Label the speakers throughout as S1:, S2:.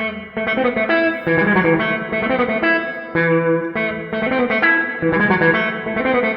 S1: Thank you.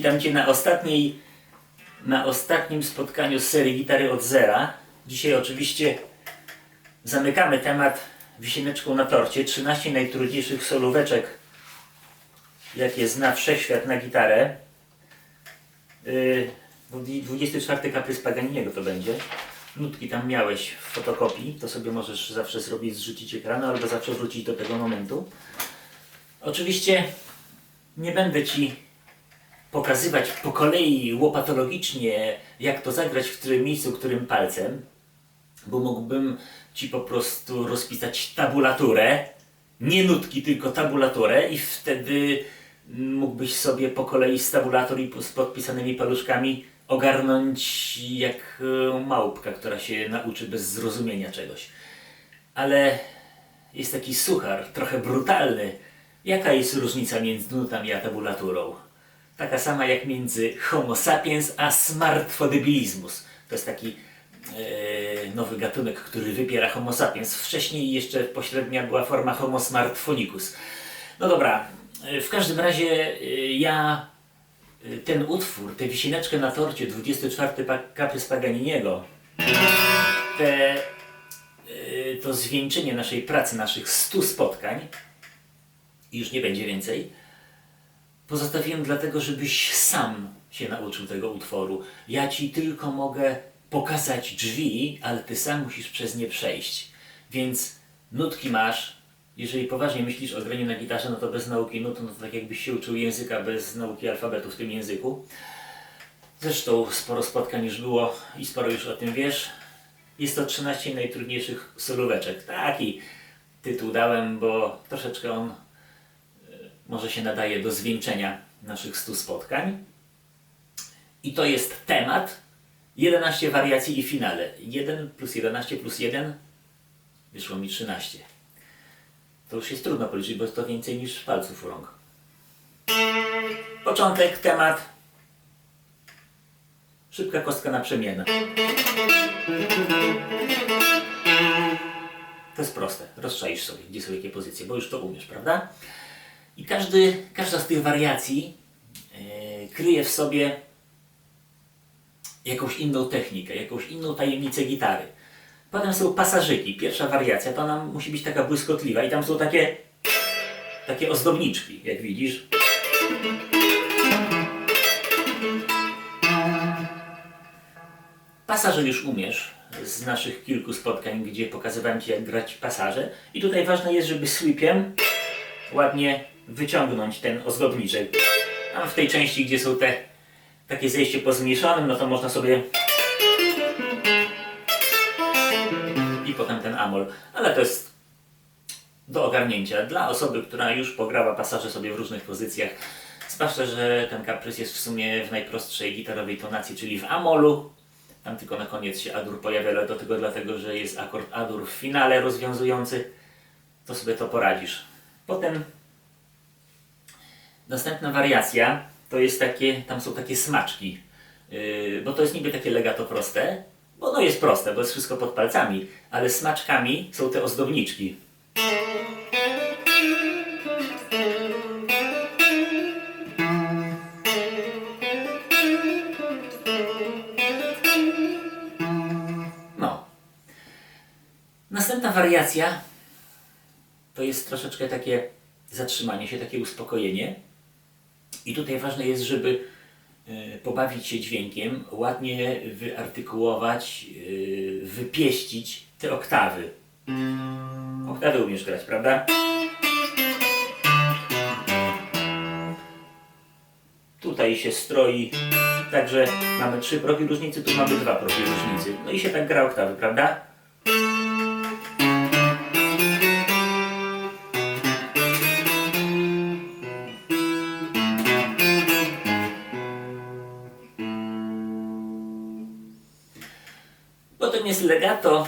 S1: Witam Cię na ostatniej, na ostatnim spotkaniu z serii Gitary od Zera. Dzisiaj oczywiście zamykamy temat wisieneczką na torcie. 13 najtrudniejszych solóweczek, jakie zna wszechświat na gitarę. Yy, 24 kaprys Paganiniego to będzie. Nutki tam miałeś w fotokopii, to sobie możesz zawsze zrobić, zrzucić ekranu, albo zawsze wrócić do tego momentu. Oczywiście nie będę Ci pokazywać po kolei łopatologicznie, jak to zagrać w którym miejscu, którym palcem, bo mógłbym Ci po prostu rozpisać tabulaturę, nie nutki, tylko tabulaturę i wtedy mógłbyś sobie po kolei z tabulatur i z podpisanymi paluszkami ogarnąć jak e, małpka, która się nauczy bez zrozumienia czegoś. Ale jest taki suchar, trochę brutalny. Jaka jest różnica między nutami a tabulaturą? Taka sama jak między homo sapiens a smartfodebilismus. To jest taki e, nowy gatunek, który wypiera homo sapiens. Wcześniej jeszcze pośrednia była forma homo smartphonicus. No dobra, e, w każdym razie e, ja ten utwór, tę wisieneczkę na torcie, 24 pa- kaprys Paganiniego, te, to zwieńczenie naszej pracy, naszych 100 spotkań, i już nie będzie więcej, pozostawiłem dlatego, żebyś sam się nauczył tego utworu. Ja ci tylko mogę pokazać drzwi, ale ty sam musisz przez nie przejść. Więc nutki masz. Jeżeli poważnie myślisz o graniu na gitarze, no to bez nauki nut, no to tak jakbyś się uczył języka bez nauki alfabetu w tym języku. Zresztą sporo spotkań już było i sporo już o tym wiesz. Jest to 13 najtrudniejszych solóweczek. Taki tytuł dałem, bo troszeczkę on może się nadaje do zwieńczenia naszych 100 spotkań. I to jest temat 11 wariacji i finale. 1 plus 11 plus 1 wyszło mi 13. To już jest trudno policzyć, bo jest to więcej niż palców u rąk. Początek, temat. Szybka kostka na przemianę. To jest proste. Rozczaisz sobie, gdzie są jakie pozycje, bo już to umiesz, prawda? I każdy, każda z tych wariacji e, kryje w sobie jakąś inną technikę, jakąś inną tajemnicę gitary. Potem są pasażyki. Pierwsza wariacja to ona musi być taka błyskotliwa i tam są takie, takie ozdobniczki, jak widzisz. Pasaże już umiesz z naszych kilku spotkań, gdzie pokazywałem Ci jak grać pasaże. I tutaj ważne jest, żeby sweepiem ładnie wyciągnąć ten ozdobniczek. Tam w tej części, gdzie są te takie zejście po zmniejszonym, no to można sobie i potem ten amol. Ale to jest do ogarnięcia. Dla osoby, która już pograła pasaże sobie w różnych pozycjach, zwłaszcza, że ten kaprys jest w sumie w najprostszej gitarowej tonacji, czyli w amolu. Tam tylko na koniec się adur pojawia, ale to tylko dlatego, że jest akord adur w finale rozwiązujący. To sobie to poradzisz. Potem następna wariacja to jest takie, tam są takie smaczki. Yy, bo to jest niby takie legato proste, bo no jest proste, bo jest wszystko pod palcami, ale smaczkami są te ozdobniczki. No. Następna wariacja to jest troszeczkę takie zatrzymanie się, takie uspokojenie. I tutaj ważne jest, żeby e, pobawić się dźwiękiem, ładnie wyartykułować, e, wypieścić te oktawy. Oktawy umiesz grać, prawda? Tutaj się stroi, także mamy trzy progi różnicy, tu mamy dwa progi różnicy. No i się tak gra oktawy, prawda? Legato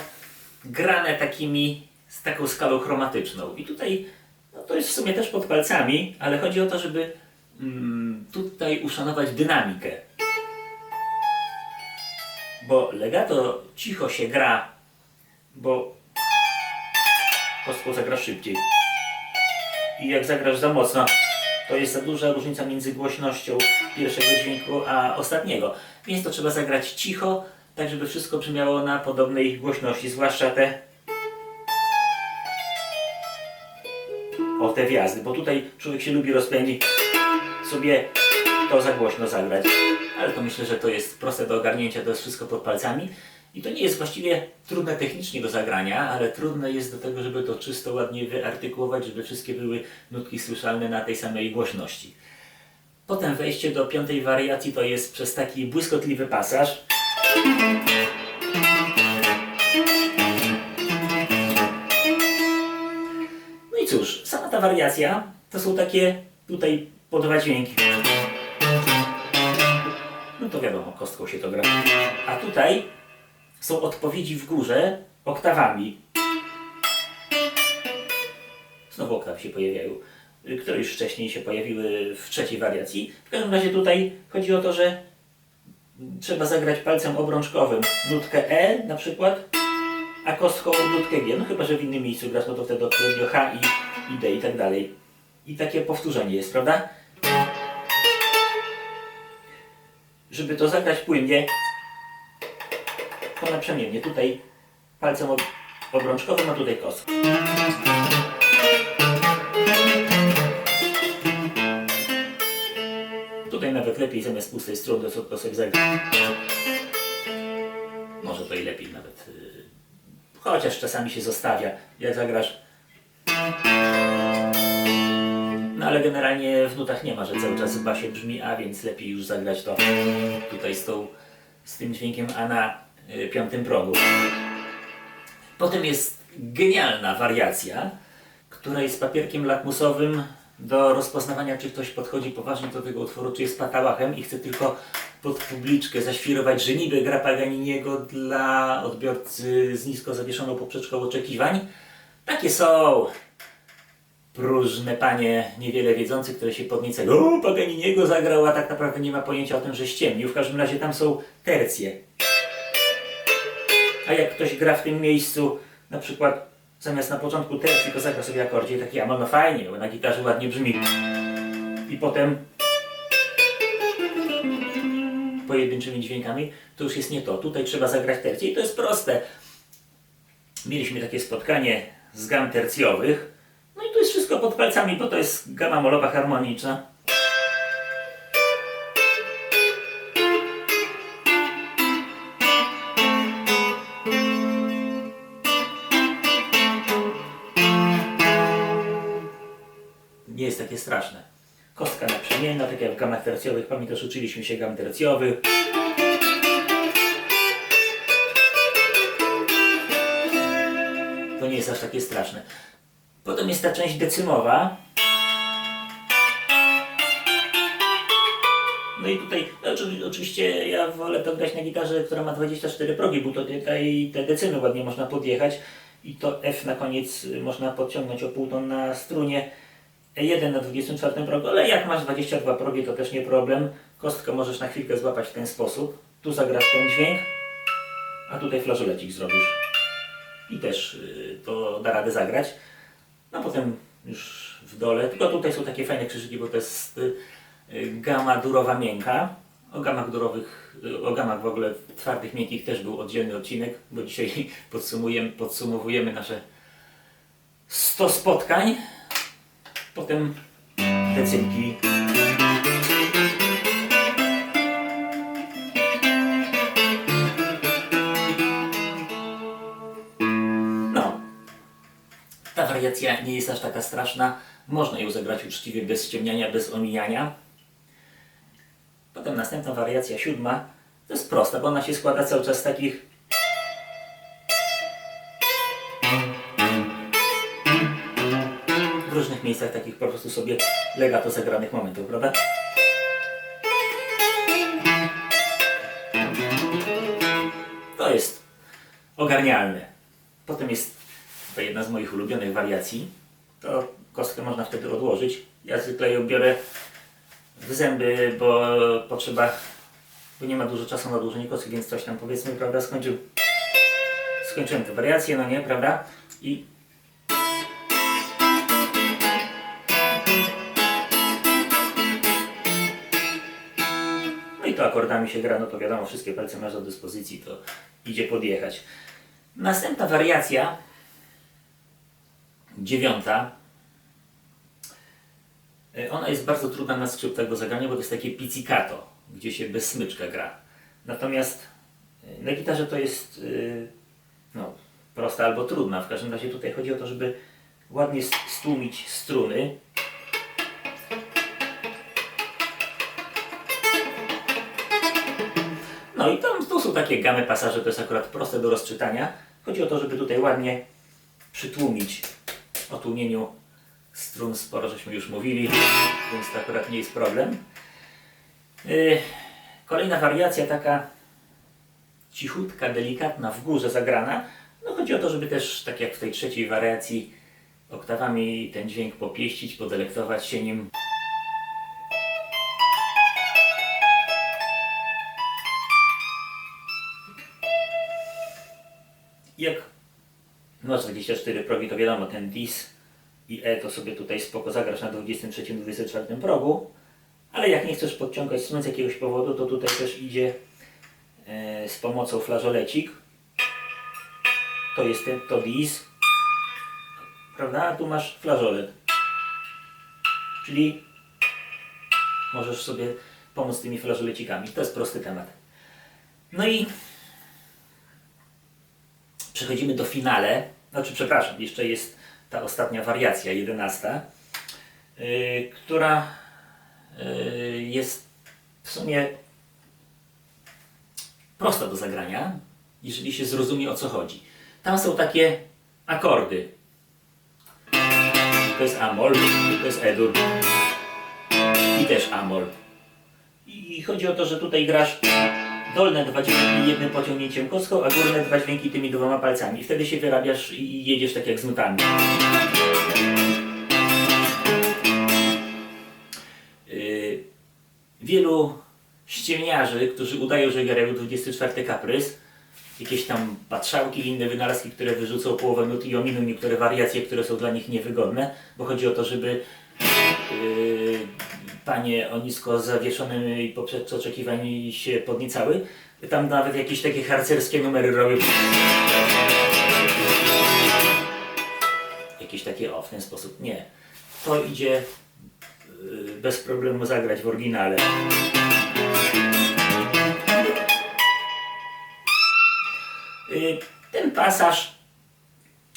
S1: grane takimi, z taką skalą chromatyczną. I tutaj, no to jest w sumie też pod palcami, ale chodzi o to, żeby mm, tutaj uszanować dynamikę. Bo legato cicho się gra, bo kostką zagrasz szybciej. I jak zagrasz za mocno, to jest za duża różnica między głośnością pierwszego dźwięku a ostatniego. Więc to trzeba zagrać cicho, tak żeby wszystko brzmiało na podobnej głośności, zwłaszcza te o te wjazdy, bo tutaj człowiek się lubi rozpędzić sobie to za głośno zagrać. Ale to myślę, że to jest proste do ogarnięcia, to jest wszystko pod palcami. I to nie jest właściwie trudne technicznie do zagrania, ale trudne jest do tego, żeby to czysto, ładnie wyartykułować, żeby wszystkie były nutki słyszalne na tej samej głośności. Potem wejście do piątej wariacji to jest przez taki błyskotliwy pasaż. No i cóż, sama ta wariacja to są takie tutaj po dwa dźwięki. No to wiadomo, kostką się to gra. A tutaj są odpowiedzi w górze oktawami. Znowu oktawy się pojawiają, które już wcześniej się pojawiły w trzeciej wariacji. W każdym razie tutaj chodzi o to, że trzeba zagrać palcem obrączkowym nutkę E na przykład, a kostką nutkę G. No chyba, że w innym miejscu grasz, no to wtedy odpowiednio H i, i D i tak dalej. I takie powtórzenie jest, prawda? Żeby to zagrać płynnie, to naprzemiennie. Tutaj palcem ob obrączkowym, a tutaj kostką. Nawet lepiej zamiast pustej struny to, sobie zagrać. Może to i lepiej nawet. yy, Chociaż czasami się zostawia, jak zagrasz. No ale generalnie w nutach nie ma, że cały czas w basie brzmi A, więc lepiej już zagrać to tutaj z, tą, z tym dźwiękiem A na y, piątym progu. Potem jest genialna wariacja, która jest papierkiem lakmusowym do rozpoznawania, czy ktoś podchodzi poważnie do tego utworu, czy jest patałachem i chce tylko pod publiczkę zaświrować, że niby gra Paganiniego dla odbiorcy z nisko zawieszoną poprzeczką oczekiwań. Takie są próżne panie, niewiele wiedzące, które się podniecają. O, Paganiniego zagrał, a tak naprawdę nie ma pojęcia o tym, że ściemnił. W każdym razie tam są tercje. A jak ktoś gra w tym miejscu, na przykład zamiast na początku tercji, to zagra sobie akordzie taki, a no fajnie, bo na gitarze ładnie brzmi. I potem pojedynczymi dźwiękami, to już jest nie to. Tutaj trzeba zagrać tercję i to jest proste. Mieliśmy takie spotkanie z gam tercjowych. No i to jest wszystko pod palcami, bo to jest gama molowa harmoniczna. Gamach tercjowych. Pamiętasz, uczyliśmy się gam tercjowych. To nie jest aż takie straszne. Potem jest ta część decymowa. No i tutaj, no, oczy- oczywiście ja wolę to grać na gitarze, która ma 24 progi, bo to tutaj te decymy ładnie można podjechać i to F na koniec można podciągnąć o pół ton na strunie. E1 na 24 progu, ale jak masz 22 progi to też nie problem. Kostkę możesz na chwilkę złapać w ten sposób. Tu zagrasz ten dźwięk, a tutaj flażolecik zrobisz. I też y, to da radę zagrać. No potem już w dole, tylko tutaj są takie fajne krzyżyki, bo to jest y, y, gama durowa miękka. O gamach durowych, o gamach w ogóle twardych, miękkich też był oddzielny odcinek, bo dzisiaj podsumujemy, podsumowujemy nasze 100 spotkań. Potem decynki. No, ta wariacja nie jest aż taka straszna. Można ją zagrać uczciwie, bez ściemniania, bez omijania. Potem następna wariacja, siódma, to jest prosta, bo ona się składa cały czas z takich miejscach takich po prostu sobie legato zagranych momentów, prawda? To jest ogarnialne. Potem jest to jedna z moich ulubionych wariacji. To kostkę można wtedy odłożyć. Ja zwykle ją biorę w zęby, bo potrzeba, bo nie ma dużo czasu na dłużenie kostki, więc coś tam powiedzmy, prawda, skończył. Skończyłem tę wariację, no nie, prawda? I akordami się gra, no to wiadomo, wszystkie palce masz do dyspozycji, to idzie podjechać. Następna wariacja, dziewiąta, E, Ona jest bardzo trudna na skrzypcach do zagrania, bo to jest takie pizzicato, gdzie się bez smyczka gra. Natomiast e, na gitarze to jest e, no, prosta albo trudna. W każdym razie tutaj chodzi o to, żeby ładnie stłumić struny. No i tam tu są takie gamy pasaże, to jest akurat proste do rozczytania. Chodzi o to, żeby tutaj ładnie przytłumić o tłumieniu strun sporo żeśmy już mówili, więc to akurat nie jest problem. Yy, Kolejna wariacja taka cichutka, delikatna, w górze zagrana. No chodzi o to, żeby też, tak jak w tej trzeciej wariacji, oktawami ten dźwięk popieścić, podelektować się nim. Jak no 24 progi to wiadomo, ten dis i E to sobie tutaj spoko zagrasz na 23-24 progu, ale jak nie chcesz podciągać strun z jakiegoś powodu, to tutaj też idzie e, z pomocą flażolecik. To jest ten, to dis, prawda? A tu masz flażolet. Czyli możesz sobie pomóc tymi flażolecikami. To jest prosty temat. No i przechodzimy do finale. Znaczy, przepraszam, jeszcze jest ta ostatnia wariacja, jedenasta, yy, która yy, jest w sumie prosta do zagrania, jeżeli się zrozumie o co chodzi. Tam są takie akordy. To jest Amol, to jest Edur i też Amol. I chodzi o to, że tutaj grasz dolne dwa dźwięki jednym pociągnięciem kostką, a górne dwa dźwięki tymi dwoma palcami. Wtedy się wyrabiasz i jedziesz tak jak z nutami. Yy, wielu ściemniarzy, którzy udają, że grają 24 kaprys, jakieś tam patrzałki i inne wynalazki, które wyrzucą połowę nut i ominą niektóre wariacje, które są dla nich niewygodne, bo chodzi o to, żeby panie o nisko zawieszonym i poprzez oczekiwań się podniecały. Tam nawet jakieś takie harcerskie numery robią. Jakieś takie, o, w ten sposób. Nie. To idzie yy, bez problemu zagrać w oryginale. Yy, Ten pasaż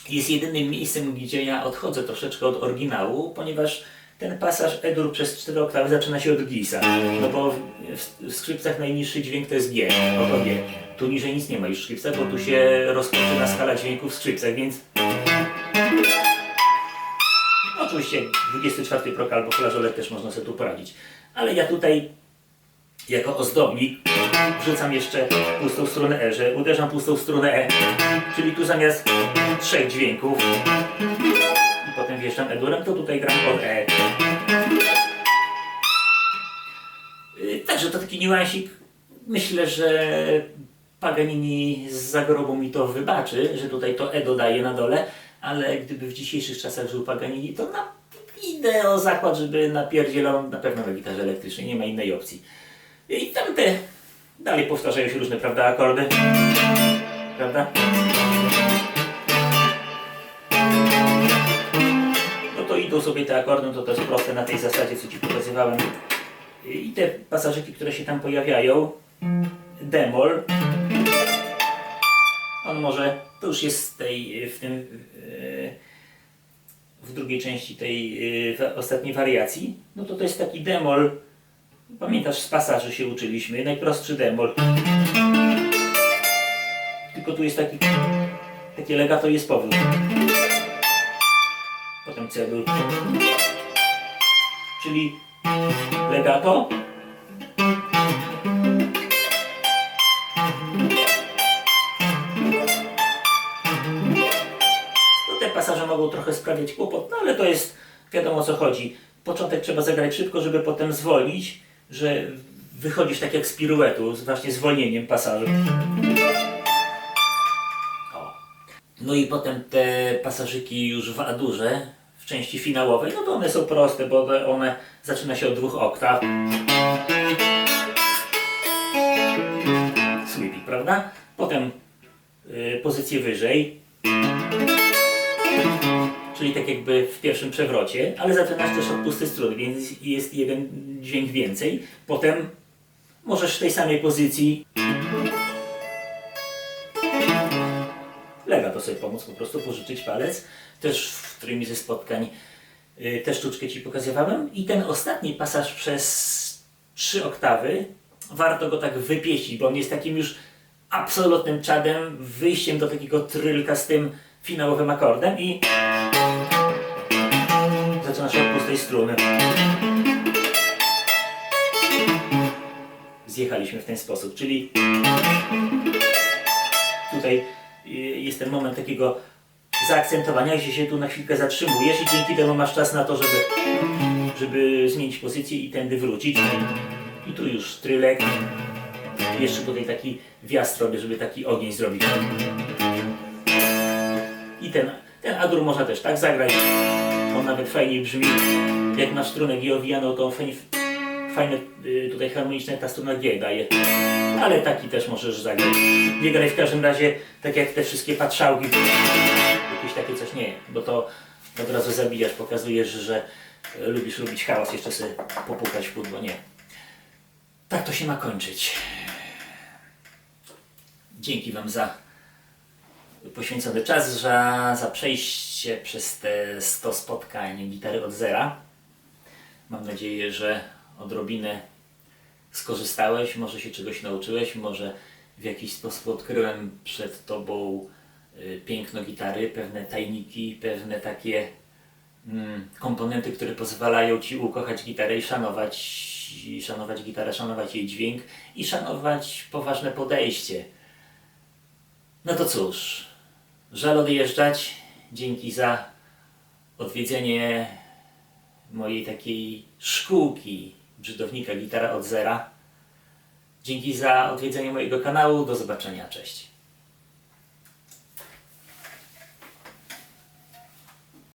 S1: jest jedynym miejscem, gdzie ja odchodzę troszeczkę od oryginału, ponieważ ten pasaż Edur przez 4 oktawy zaczyna się od Gisa. No bo w, w, w skrzypcach najniższy dźwięk to jest G, oto G. Tu niżej nic nie ma już w skrzypcach, bo tu się rozpoczyna skala dźwięków w skrzypcach, więc... Oczywiście 24 prok albo flażolet też można sobie tu poradzić. Ale ja tutaj jako ozdobnik wrzucam jeszcze pustą strunę E, że uderzam pustą strunę E, czyli tu zamiast trzech dźwięków E-durem, to tutaj gram od E. Y, Także to taki niuansik. Myślę, że Paganini z zagrobu mi to wybaczy, że tutaj to E dodaje na dole, ale gdyby w dzisiejszych czasach żył Paganini, to na idę o zakład, żeby napierdzielał na pewno na gitarze elektrycznej, nie ma innej opcji. I tamte dalej powtarzają się różne, prawda, akordy. Prawda? Idą sobie te akordy, to to jest proste na tej zasadzie, co Ci pokazywałem. I te pasażyki, które się tam pojawiają, demol, on może, to już jest w tej, w tym, e, w drugiej części tej e, ostatniej wariacji, no to to jest taki demol, pamiętasz z pasaży się uczyliśmy, najprostszy demol. Tylko tu jest taki, takie legato jest powrót. Czyli legato. No te pasaże mogą trochę sprawiać kłopot, no ale to jest wiadomo o co chodzi. Początek trzeba zagrać szybko, żeby potem zwolnić, że wychodzisz tak jak z piruetu, z właśnie zwolnieniem pasażu. O. No i potem te pasażyki już w adurze, w części finałowej, no to one są proste, bo one zaczyna się od dwóch oktaw. prawda? Potem y, pozycję wyżej, czyli tak jakby w pierwszym przewrocie, ale zaczynasz też od pustej struny, więc jest jeden dźwięk więcej. Potem możesz w tej samej pozycji sobie pomóc, po prostu pożyczyć palec. Też w którymś ze spotkań y, tę sztuczkę Ci pokazywałem. I ten ostatni pasaż przez trzy oktawy, warto go tak wypieścić, bo on jest takim już absolutnym czadem, wyjściem do takiego trylka z tym finałowym akordem i zaczynasz od pustej struny. Zjechaliśmy w ten sposób, czyli tutaj jest ten moment takiego zaakcentowania, gdzie się tu na chwilkę zatrzymujesz i dzięki temu masz czas na to, żeby, żeby zmienić pozycję i tędy wrócić. I tu już trylek. Jeszcze tutaj taki wjazd robię, żeby taki ogień zrobić. I ten, ten adur można też tak zagrać. On nawet fajnie brzmi. Jak masz strunę G owijaną, to on fajnie, fajne y, tutaj harmoniczne ta struna G daje. Ale taki też możesz zagrać. Nie graj w każdym razie tak jak te wszystkie patrzałki. Jakieś takie coś nie, bo to od razu zabijasz, pokazujesz, że y, lubisz robić hałas, jeszcze sobie popukać w pudło. Nie. Tak to się ma kończyć. Dzięki Wam za poświęcony czas, za, za przejście przez te 100 spotkań gitary od zera. Mam nadzieję, że odrobinę skorzystałeś, może się czegoś nauczyłeś, może w jakiś sposób odkryłem przed Tobą y, piękno gitary, pewne tajniki, pewne takie mm, komponenty, które pozwalają Ci ukochać gitarę i szanować, i szanować gitarę, szanować jej dźwięk i szanować poważne podejście. No to cóż, żal odjeżdżać. Dzięki za odwiedzenie mojej takiej szkółki brzydownika Gitara od Zera. Dzięki za odwiedzenie mojego kanału. Do zobaczenia. Cześć.